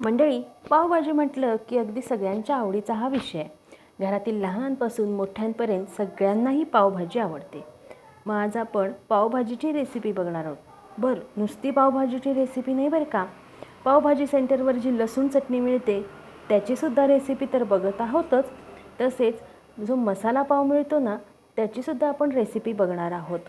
मंडळी पावभाजी म्हटलं की अगदी सगळ्यांच्या आवडीचा हा विषय आहे. घरातील लहानपासून मोठ्यांपर्यंत सगळ्यांनाही पावभाजी आवडते. मग आज आपण पावभाजीची रेसिपी बघणार आहोत. बरं नुसती पावभाजीची रेसिपी नाही बरं का? पावभाजी सेंटरवर जी लसूण चटणी मिळते त्याचीसुद्धा रेसिपी तर बघत आहोतच. तसेच जो मसाला पाव मिळतो ना त्याचीसुद्धा आपण रेसिपी बघणार आहोत.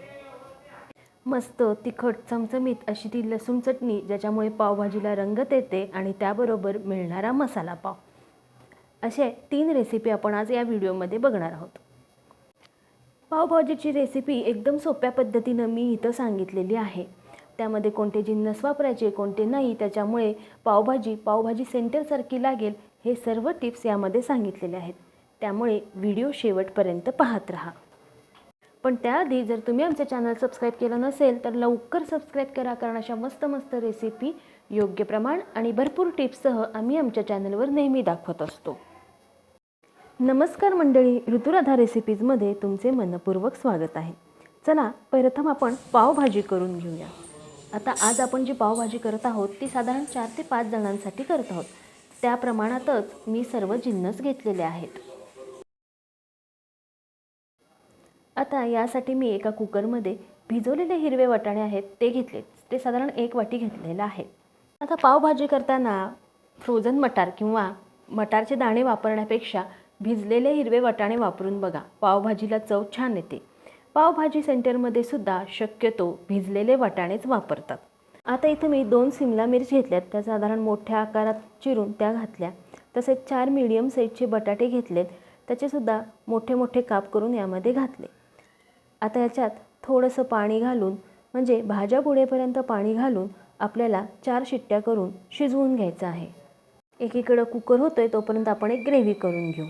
मस्त तिखट चमचमीत अशी ती लसूण चटणी ज्याच्यामुळे पावभाजीला रंगत येते आणि त्याबरोबर मिळणारा मसाला पाव. असे तीन रेसिपी आपण आज या व्हिडिओमध्ये बघणार आहोत. पावभाजीची रेसिपी एकदम सोप्या पद्धतीनं मी इथं सांगितलेली आहे. त्यामध्ये कोणते जिन्नस वापरायचे कोणते नाही त्याच्यामुळे पावभाजी पावभाजी सेंटरसारखी लागेल हे सर्व टिप्स यामध्ये सांगितलेले आहेत. त्यामुळे व्हिडिओ शेवटपर्यंत पाहत राहा. पण त्याआधी जर तुम्ही आमचं चॅनल सबस्क्राईब केलं नसेल तर लवकर सबस्क्राईब करा कारण अशा मस्त मस्त रेसिपी योग्य प्रमाण आणि भरपूर टिप्ससह आम्ही आमच्या चॅनलवर नेहमी दाखवत असतो. नमस्कार मंडळी ऋतुराधा रेसिपीजमध्ये तुमचे मनपूर्वक स्वागत आहे. चला प्रथम आपण पावभाजी करून घेऊया. आता आज आपण जी पावभाजी करत आहोत ती साधारण चार ते पाच जणांसाठी करत आहोत. त्या प्रमाणातच मी सर्व जिन्नस घेतलेले आहेत. आता यासाठी मी एका कुकरमध्ये भिजवलेले हिरवे वाटाणे आहेत ते घेतले. ते साधारण एक वाटी घेतलेलं आहे. आता पावभाजी करताना फ्रोझन मटार किंवा मटारचे दाणे वापरण्यापेक्षा भिजलेले हिरवे वाटाणे वापरून बघा. पावभाजीला चव छान येते. पावभाजी सेंटरमध्ये सुद्धा शक्यतो भिजलेले वाटाणेच वापरतात. आता इथं मी दोन सिमला मिर्च घेतल्यात. त्या साधारण मोठ्या आकारात चिरून त्या घातल्या. तसेच चार मीडियम साईजचे बटाटे घेतलेत. त्याचेसुद्धा मोठे मोठे काप करून यामध्ये घातले. आता याच्यात थोडंसं पाणी घालून म्हणजे भाज्या बुडेपर्यंत पाणी घालून आपल्याला चार शिट्ट्या करून शिजवून घ्यायचं आहे. एकीकडं कुकर होतो आहे तोपर्यंत आपण एक ग्रेव्ही करून घेऊ.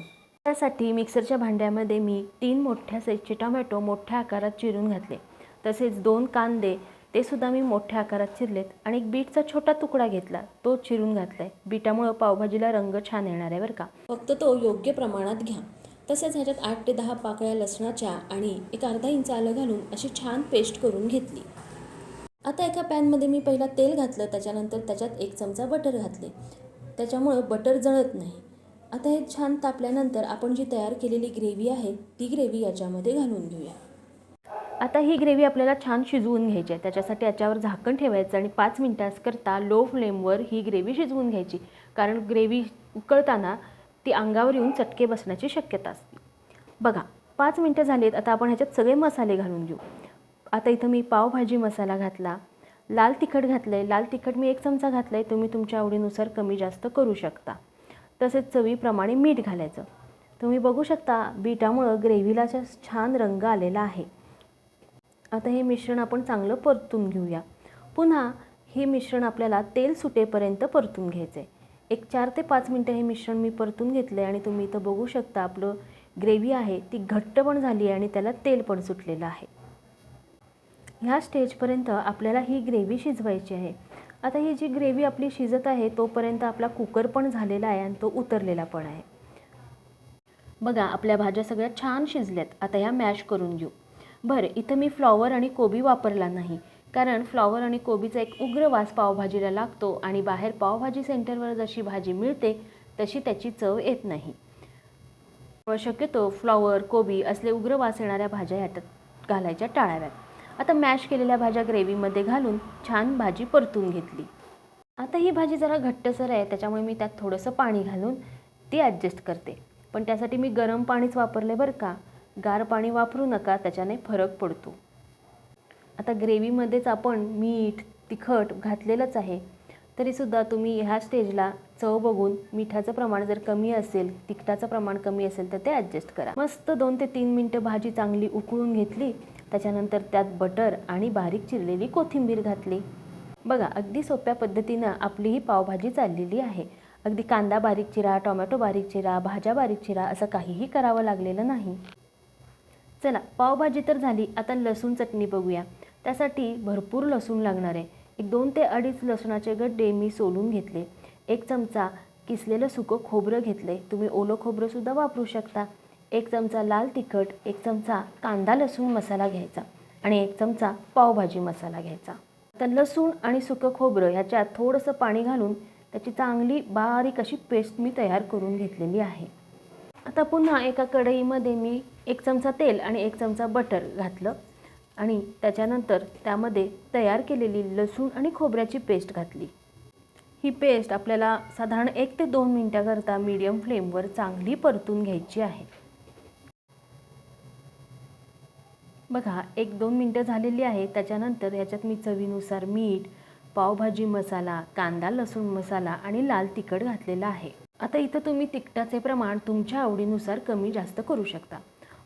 त्यासाठी मिक्सरच्या भांड्यामध्ये मी तीन मोठ्या साईजचे टोमॅटो मोठ्या आकारात चिरून घातले. तसेच दोन कांदे ते सुद्धा मी मोठ्या आकारात चिरलेत आणि एक बीटचा छोटा तुकडा घेतला तो चिरून घातला आहे बीटामुळं पावभाजीला रंग छान येणार आहे बरं का? फक्त तो योग्य प्रमाणात घ्या. तसेच ह्याच्यात आठ ते दहा पाकळ्या लसणाच्या आणि एक अर्धा इंच आलं घालून अशी छान पेस्ट करून घेतली. आता एका पॅनमध्ये मी पहिला तेल घातलं त्याच्यानंतर त्याच्यात एक चमचा बटर घातले. त्याच्यामुळं बटर जळत नाही. आता हे छान तापल्यानंतर आपण जी तयार केलेली ग्रेव्ही आहे ती ग्रेव्ही याच्यामध्ये घालून घेऊया. आता ही ग्रेव्ही आपल्याला छान शिजवून घ्यायची आहे. त्याच्यासाठी याच्यावर झाकण ठेवायचं आणि पाच मिनटास करता लो फ्लेमवर ही ग्रेव्ही शिजवून घ्यायची. कारण ग्रेव्ही उकळताना ती अंगावर येऊन चटके बसण्याची शक्यता असते. बघा पाच मिनटं झालीत आता आपण ह्याच्यात सगळे मसाले घालून घेऊ. आता इथं मी पावभाजी मसाला घातला लाल तिखट घातलं आहे लाल तिखट मी एक चमचा घातलं आहे तुम्ही तुमच्या आवडीनुसार कमी जास्त करू शकता. तसेच चवीप्रमाणे मीठ घालायचं. तुम्ही बघू शकता बीटामुळं ग्रेव्हीला छान रंग आलेला आहे. आता हे मिश्रण आपण चांगलं परतून घेऊया. पुन्हा हे मिश्रण आपल्याला तेल सुटेपर्यंत परतून घ्यायचं आहे एक चार ते पाच मिनटं हे मिश्रण मी परतून घेतलं आहे आणि तुम्ही इथं बघू शकता आपलं ग्रेव्ही आहे ती घट्ट पण झाली आहे आणि त्याला तेल पण सुटलेलं आहे. ह्या स्टेजपर्यंत आपल्याला ही ग्रेव्ही शिजवायची आहे. आता ही जी ग्रेव्ही आपली शिजत आहे तोपर्यंत आपला कुकर पण झालेला आहे आणि तो उतरलेला पण आहे. बघा आपल्या भाज्या सगळ्या छान शिजल्यात. आता ह्या मॅश करून घेऊ. बरं इथं मी फ्लॉवर आणि कोबी वापरला नाही. कारण फ्लॉवर आणि कोबीचा एक उग्र वास पावभाजीला लागतो आणि बाहेर पावभाजी सेंटरवर जशी भाजी मिळते तशी त्याची चव येत नाही. शक्यतो फ्लॉवर कोबी असले उग्र वास येणाऱ्या भाज्या ह्याच्यात घालायच्या टाळाव्यात. आता मॅश केलेल्या भाज्या ग्रेव्हीमध्ये घालून छान भाजी परतून घेतली. आता ही भाजी जरा घट्टसर आहे त्याच्यामुळे मी त्यात थोडंसं पाणी घालून ती ॲडजस्ट करते. पण त्यासाठी मी गरम पाणीच वापरले बरं का? गार पाणी वापरू नका त्याच्याने फरक पडतो. आता ग्रेव्हीमध्येच आपण मीठ तिखट घातलेलंच आहे. तरीसुद्धा तुम्ही ह्या स्टेजला चव बघून मिठाचं प्रमाण जर कमी असेल तिखटाचं प्रमाण कमी असेल तर ते ॲडजस्ट करा. मस्त दोन ते तीन मिनटं भाजी चांगली उकळून घेतली त्याच्यानंतर त्यात बटर आणि बारीक चिरलेली कोथिंबीर घातली. बघा अगदी सोप्या पद्धतीनं आपली ही पावभाजी चाललेली आहे. अगदी कांदा बारीक चिरा टोमॅटो बारीक चिरा भाज्या बारीक चिरा असं काहीही करावं लागलेलं नाही. चला पावभाजी तर झाली. आता लसूण चटणी बघूया. त्यासाठी भरपूर लसूण लागणार आहे. एक दोन ते अडीच लसूणाचे गड्डे मी सोलून घेतले. एक चमचा किसलेलं सुकं खोबरं घेतले. तुम्ही ओलं खोबरंसुद्धा वापरू शकता. एक चमचा लाल तिखट एक चमचा कांदा लसूण मसाला घ्यायचा आणि एक चमचा पावभाजी मसाला घ्यायचा. तर लसूण आणि सुकं खोबरं ह्याच्यात थोडंसं पाणी घालून त्याची चांगली बारीक अशी पेस्ट मी तयार करून घेतलेली आहे. आता पुन्हा एका कढईमध्ये मी एक चमचा तेल आणि एक चमचा बटर घातलं. आणि त्याच्यानंतर त्यामध्ये तयार केलेली लसूण आणि खोबऱ्याची पेस्ट घातली. ही पेस्ट आपल्याला साधारण एक ते दोन मिनटाकरता मीडियम फ्लेमवर चांगली परतून घ्यायची आहे. बघा एक दोन मिनटं झालेली आहे. त्याच्यानंतर याच्यात मी चवीनुसार मीठ पावभाजी मसाला कांदा लसूण मसाला आणि लाल तिखट घातलेला आहे. आता इथं तुम्ही तिखटाचे प्रमाण तुमच्या आवडीनुसार कमी जास्त करू शकता.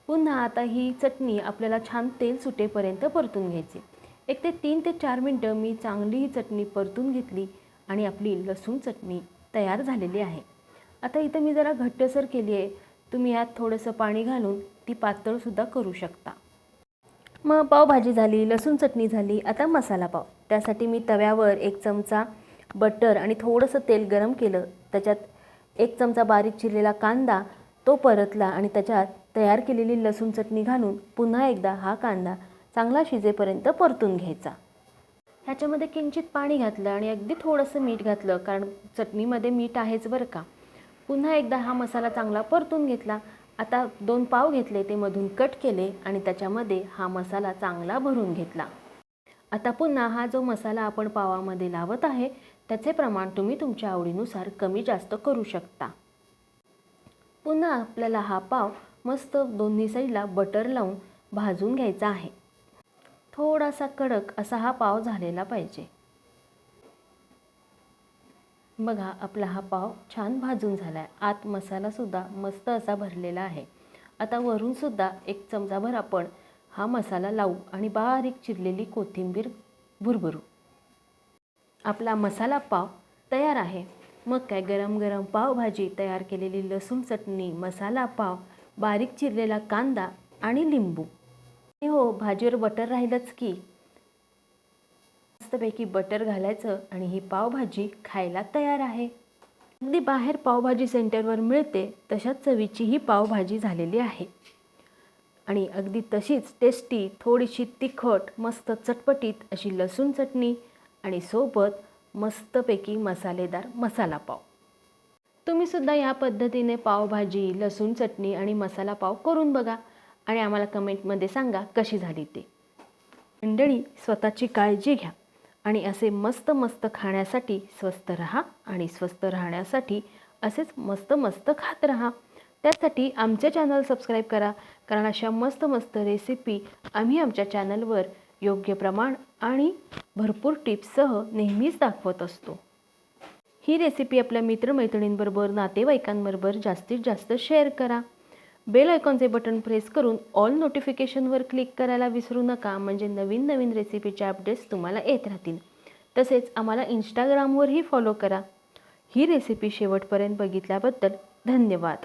पुन्हा आता ही चटणी आपल्याला छान तेल सुटेपर्यंत परतून घ्यायची. एक ते तीन ते चार मिनटं मी चांगली ही चटणी परतून घेतली आणि आपली लसूण चटणी तयार झालेली आहे. आता इथं मी जरा घट्टसर केली आहे. तुम्ही यात थोडंसं पाणी घालून ती पातळसुद्धा करू शकता. मग पावभाजी झाली लसूण चटणी झाली आता मसाला पाव. त्यासाठी मी तव्यावर एक चमचा बटर आणि थोडंसं तेल गरम केलं. त्याच्यात एक चमचा बारीक चिरलेला कांदा तो परतला आणि त्याच्यात तयार केलेली लसूण चटणी घालून पुन्हा एकदा हा कांदा चांगला शिजेपर्यंत परतून घ्यायचा. ह्याच्यामध्ये किंचित पाणी घातलं आणि अगदी थोडंसं मीठ घातलं कारण चटणीमध्ये मीठ आहेच बरं का. पुन्हा एकदा हा मसाला चांगला परतून घेतला. आता दोन पाव घेतले ते मधून कट केले आणि त्याच्यामध्ये हा मसाला चांगला भरून घेतला. आता पुन्हा हा जो मसाला आपण पावामध्ये लावत आहे त्याचे प्रमाण तुम्ही तुमच्या आवडीनुसार कमी जास्त करू शकता. पुन्हा आपल्याला हा पाव मस्त दोन्ही साईडला बटर लावून भाजून घ्यायचा आहे. थोडासा कडक असा हा पाव झालेला पाहिजे. बघा आपला हा पाव छान भाजून झाला आहे आत मसालासुद्धा मस्त असा भरलेला आहे. आता वरूनसुद्धा एक चमचाभर आपण हा मसाला लावू आणि बारीक चिरलेली कोथिंबीर भुरभुरू. आपला मसाला पाव तयार आहे. मग काय गरम गरम पावभाजी तयार केलेली लसूण चटणी मसाला पाव बारीक चिरलेला कांदा आणि लिंबू. आणि हो भाजीवर बटर राहिलंच की. मस्तपैकी बटर घालायचं आणि ही पावभाजी खायला तयार आहे. अगदी बाहेर पावभाजी सेंटरवर मिळते तशाच चवीची ही पावभाजी झालेली आहे. आणि अगदी तशीच टेस्टी थोडीशी तिखट मस्त चटपटीत अशी लसूण चटणी आणि सोबत मस्तपैकी मसालेदार मसाला पाव. तुम्हीसुद्धा या पद्धतीने पावभाजी लसूण चटणी आणि मसाला पाव करून बघा आणि आम्हाला कमेंटमध्ये सांगा कशी झाली ते. मंडळी स्वतःची काळजी घ्या आणि असे मस्त मस्त खाण्यासाठी स्वस्त रहा आणि स्वस्त राहण्यासाठी असेच मस्त मस्त खात राहा. त्यासाठी आमचे चॅनल सबस्क्राईब करा कारण अशा मस्त मस्त रेसिपी आम्ही आमच्या चॅनलवर योग्य प्रमाण आणि भरपूर टिप्ससह नेहमीच दाखवत असतो. ही रेसिपी आपल्या मित्रमैत्रिणींबरोबर नातेवाईकांबरोबर जास्तीत जास्त शेअर करा. बेल आयकॉनचे बटन प्रेस करून ऑल नोटिफिकेशनवर क्लिक करायला विसरू नका म्हणजे नवीन नवीन रेसिपीचे अपडेट्स तुम्हाला येत राहतील. तसेच आम्हाला इंस्टाग्रामवरही फॉलो करा. ही रेसिपी शेवटपर्यंत बघितल्याबद्दल धन्यवाद.